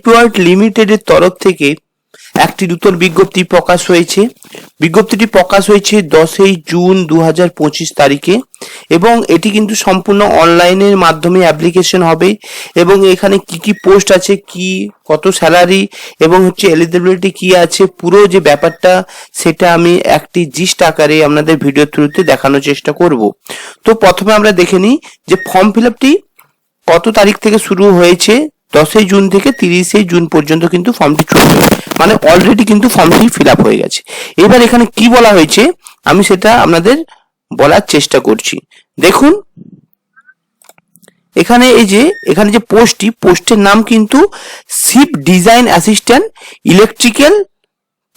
এলিপওয়ার্ড লিমিটেডের তরফ থেকে একটি নূতন বিজ্ঞপ্তি প্রকাশ হয়েছে। বিজ্ঞপ্তিটি প্রকাশ হয়েছে দশই জুন দু হাজার পঁচিশ তারিখে এবং এটি কিন্তু সম্পূর্ণ অনলাইনের মাধ্যমে অ্যাপ্লিকেশন হবে এবং এখানে কি কি পোস্ট আছে, কি, কত স্যালারি এবং হচ্ছে এলিজিবিলিটি কি আছে, পুরো যে ব্যাপারটা সেটা আমি একটি জিস্ট আকারে আপনাদের ভিডিও থ্রুতে দেখানোর চেষ্টা করব। তো প্রথমে আমরা দেখে নিই যে ফর্ম ফিল আপটি কত তারিখ থেকে শুরু হয়েছে দশই জুন থেকে তিরিশে জুন পর্যন্ত কিন্তু ফর্মটি চলবে। মানে অলরেডি কিন্তু ফর্মটি ফিল আপ হয়ে গেছে। এবার এখানে কি বলা হয়েছে, আমি সেটা আপনাদের বলার চেষ্টা করছি। দেখুন, এখানে এই যে, এখানে যে পোস্টটি, পোস্টের নাম কিন্তু ship design assistant, electrical,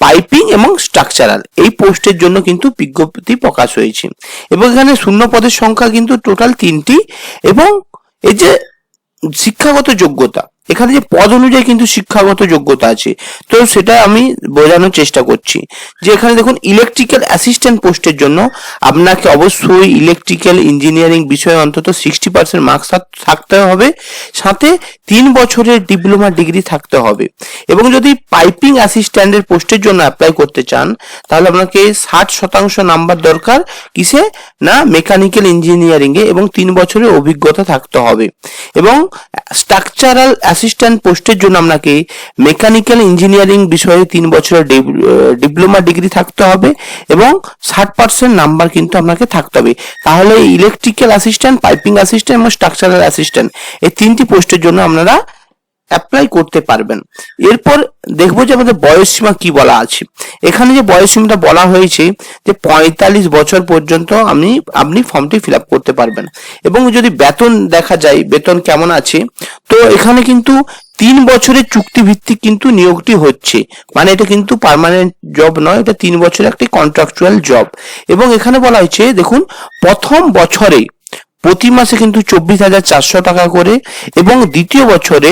piping এবং স্ট্রাকচারাল। এই পোস্টের জন্য কিন্তু বিজ্ঞপ্তি প্রকাশ হয়েছে। এবং এখানে শূন্য পদের সংখ্যা কিন্তু টোটাল তিনটি। এবং এই যে শিক্ষাগত যোগ্যতা এখানে যে পদ অনুযায়ী কিন্তু শিক্ষাগত যোগ্যতা আছে। তো সেটা আমি বোঝানোর চেষ্টা করছি যে এখানে দেখুন ইলেকট্রিক্যাল অ্যাসিস্ট্যান্ট পোস্টের জন্য আপনাকে অবশ্যই ইলেকট্রিক্যাল ইঞ্জিনিয়ারিং বিষয়ে অন্তত সিক্সটি পার্সেন্ট মার্কস থাকতে হবে। সাথে তিন বছরের ডিপ্লোমা ডিগ্রি থাকতে হবে। এবং যদি পাইপিং অ্যাসিস্ট্যান্টের পোস্টের জন্য অ্যাপ্লাই করতে চান, তাহলে আপনাকে ষাট শতাংশ নাম্বার দরকার। কিসে? না মেকানিক্যাল ইঞ্জিনিয়ারিংয়ে এবং তিন বছরের অভিজ্ঞতা থাকতে হবে। এবং স্ট্রাকচারাল অ্যাসিস্ট্যান্ট পোস্টের জন্য আপনাকে মেকানিক্যাল ইঞ্জিনিয়ারিং বিষয়ে তিন বছরের ডিপ্লোমা ডিগ্রি থাকতে হবে এবং ষাট পার্সেন্ট নাম্বার কিন্তু আপনাকে থাকতে হবে। তাহলে ইলেকট্রিক্যাল অ্যাসিস্ট্যান্ট পাইপিং অ্যাসিস্ট্যান্ট এবং স্ট্রাকচারাল অ্যাসিস্ট্যান্ট এই তিনটি পোস্টের জন্য আপনারা অ্যাপ্লাই করতে পারবেন। এরপর দেখব যে আমাদের বয়সসীমা কি বলা আছে। এখানে যে বয়সসীমাটা বলা হয়েছে যে পঁয়তাল্লিশ বছর পর্যন্ত আপনি আপনি ফর্মটি ফিল আপ করতে পারবেন। এবং যদি বেতন দেখা যায়, বেতন কেমন আছে, তো এখানে কিন্তু তিন বছরের চুক্তি ভিত্তিক কিন্তু নিয়োগটি হচ্ছে। মানে এটা কিন্তু পার্মানেন্ট জব নয়, এটা তিন বছরের একটি কন্ট্রাকচুয়াল জব এবং এখানে বলা হয়েছে, দেখুন, প্রথম বছরে প্রতি মাসে কিন্তু চব্বিশ হাজার চারশো টাকা করে, এবং দ্বিতীয় বছরে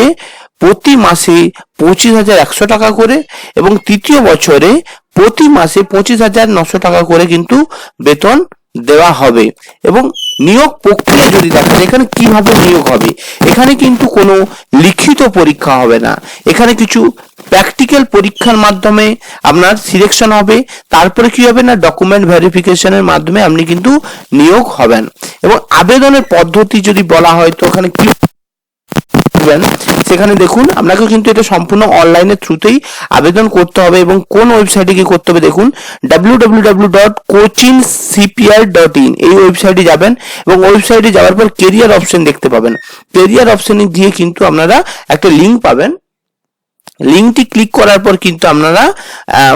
প্রতি মাসে পঁচিশ হাজার একশো টাকা করে এবং তৃতীয় বছরে প্রতি মাসে পঁচিশ হাজার নশো টাকা করে কিন্তু বেতন দেওয়া হবে। এবং নিয়োগ প্রক্রিয়া যদি দেখেন, এখানে কীভাবে নিয়োগ হবে? এখানে কিন্তু কোনো লিখিত পরীক্ষা হবে না। এখানে কিছু প্র্যাকটিক্যাল পরীক্ষার মাধ্যমে আপনার সিলেকশন হবে। তারপরে কি হবে না? ডকুমেন্ট ভেরিফিকেশনের মাধ্যমে আপনি কিন্তু নিয়োগ হবেন। এবং আবেদনের পদ্ধতি যদি বলা হয়, তো ওখানে কি করবেন সেখানে দেখুন, আপনাকেও কিন্তু এটা সম্পূর্ণ অনলাইনের থ্রুতেই আবেদন করতে হবে এবং কোন ওয়েবসাইটে গিয়ে করতে হবে দেখুন W dot CPR dot in এই ওয়েবসাইটে যাবেন এবং ওয়েবসাইটে যাওয়ার পর কেরিয়ার অপশন দেখতে পাবেন। কেরিয়ার অপশনে গিয়ে কিন্তু আপনারা একটা লিঙ্ক পাবেন। লিঙ্কটি ক্লিক করার পর কিন্তু আপনারা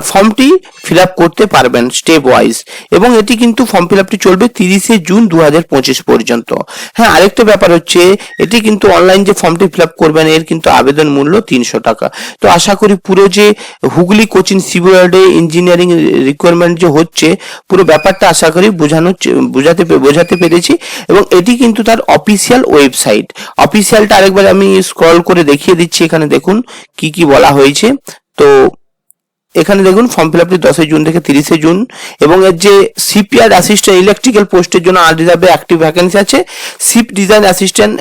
ফর্মটি ফিল করতে পারবেন স্টেপ ওয়াইজ এবং এটি কিন্তু ফর্ম ফিল আপটি চলবে তিরিশে জুন দু হাজার পঁচিশ পর্যন্ত। হ্যাঁ আরেকটা ব্যাপার হচ্ছে, এটি কিন্তু অনলাইন যে ফর্মটি ফিল করবেন, এর কিন্তু আবেদন মূল্য তিনশো টাকা। তো আশা করি পুরো যে হুগলি কোচিং সিভিওয়ার্ডে ইঞ্জিনিয়ারিং রিকোয়ারমেন্ট যে হচ্ছে, পুরো ব্যাপারটা আশা করি বোঝানো বোঝাতে বোঝাতে পেরেছি এবং এটি কিন্তু তার অফিসিয়াল ওয়েবসাইট অফিসিয়ালটা আরেকবার আমি স্ক্রল করে দেখিয়ে দিচ্ছি, এখানে দেখুন কি কি বলা হয়েছে। তো এখানে দেখুন ফর্ম ফিল আপটি দশই জুন থেকে তিরিশে জুন এবং এর যে সিপিআর অ্যাসিস্ট্যান্ট ইলেকট্রিক্যাল পোস্টের জন্য আর আনরিজার্ভে অ্যাক্টিভ ভ্যাকেন্সি আছে। সিপ ডিজাইন অ্যাসিস্ট্যান্ট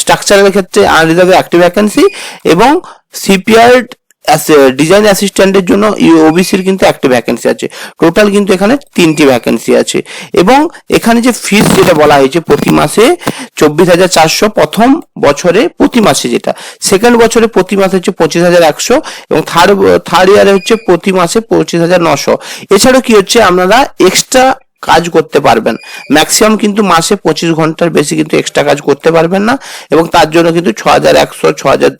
স্ট্রাকচারের ক্ষেত্রে আর আনরিজার্ভে অ্যাক্টিভ ভ্যাকেন্সি এবং সিপিআর ডিজাইন অ্যাসিস্ট্যান্টের জন্য ওবিসির কিন্তু একটা ভ্যাকেন্সি আছে। টোটাল কিন্তু এখানে তিনটি ভ্যাকেন্সি আছে। এবং এখানে যে ফিস যেটা বলা হয়েছে প্রতি মাসে চব্বিশ হাজার চারশো প্রথম বছরে প্রতি মাসে যেটা। সেকেন্ড বছরে প্রতি মাসে হচ্ছে পঁচিশ হাজার একশো এবং থার্ড থার্ড ইয়ারে হচ্ছে প্রতি মাসে পঁচিশ হাজার নশো। এছাড়াও কি হচ্ছে? আপনারা এক্সট্রা কাজ করতে পারবেন। ম্যাক্সিমাম কিন্তু মাসে পঁচিশ ঘণ্টার বেশি কিন্তু এক্সট্রা কাজ করতে পারবেন না এবং তার জন্য কিন্তু ছ হাজার একশো ছ হাজার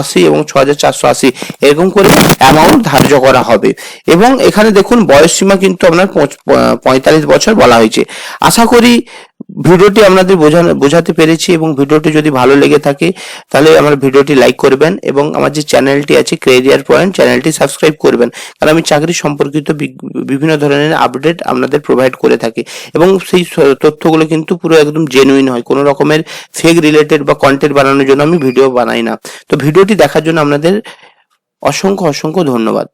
আশি এবং ছ হাজার চারশো আশি এরকম করে অ্যামাউন্ট ধার্য করা হবে। এবং এখানে দেখুন বয়স সীমা কিন্তু আপনার পঁয়তাল্লিশ বছর বলা হয়েছে। আশা করি ভিডিওটি আপনাদের বোঝানো বোঝাতে পেরেছি এবং ভিডিওটি যদি ভালো লেগে থাকে, তাহলে আমার ভিডিওটি লাইক করবেন এবং আমার যে চ্যানেলটি আছে ক্রেডিয়ার পয়েন্ট, চ্যানেলটি সাবস্ক্রাইব করবেন। কারণ আমি চাকরি সম্পর্কিত বিভিন্ন ধরনের আপডেট আপনাদের প্রোভাইড করে থাকি এবং সেই তথ্যগুলো কিন্তু পুরো একদম জেনুইন হয়। কোনো রকমের ফেক রিলেটেড বা কন্টেন্ট বানানোর জন্য আমি ভিডিও বানাই না। তো ভিডিওটি দেখার জন্য আপনাদের অসংখ্য অসংখ্য ধন্যবাদ।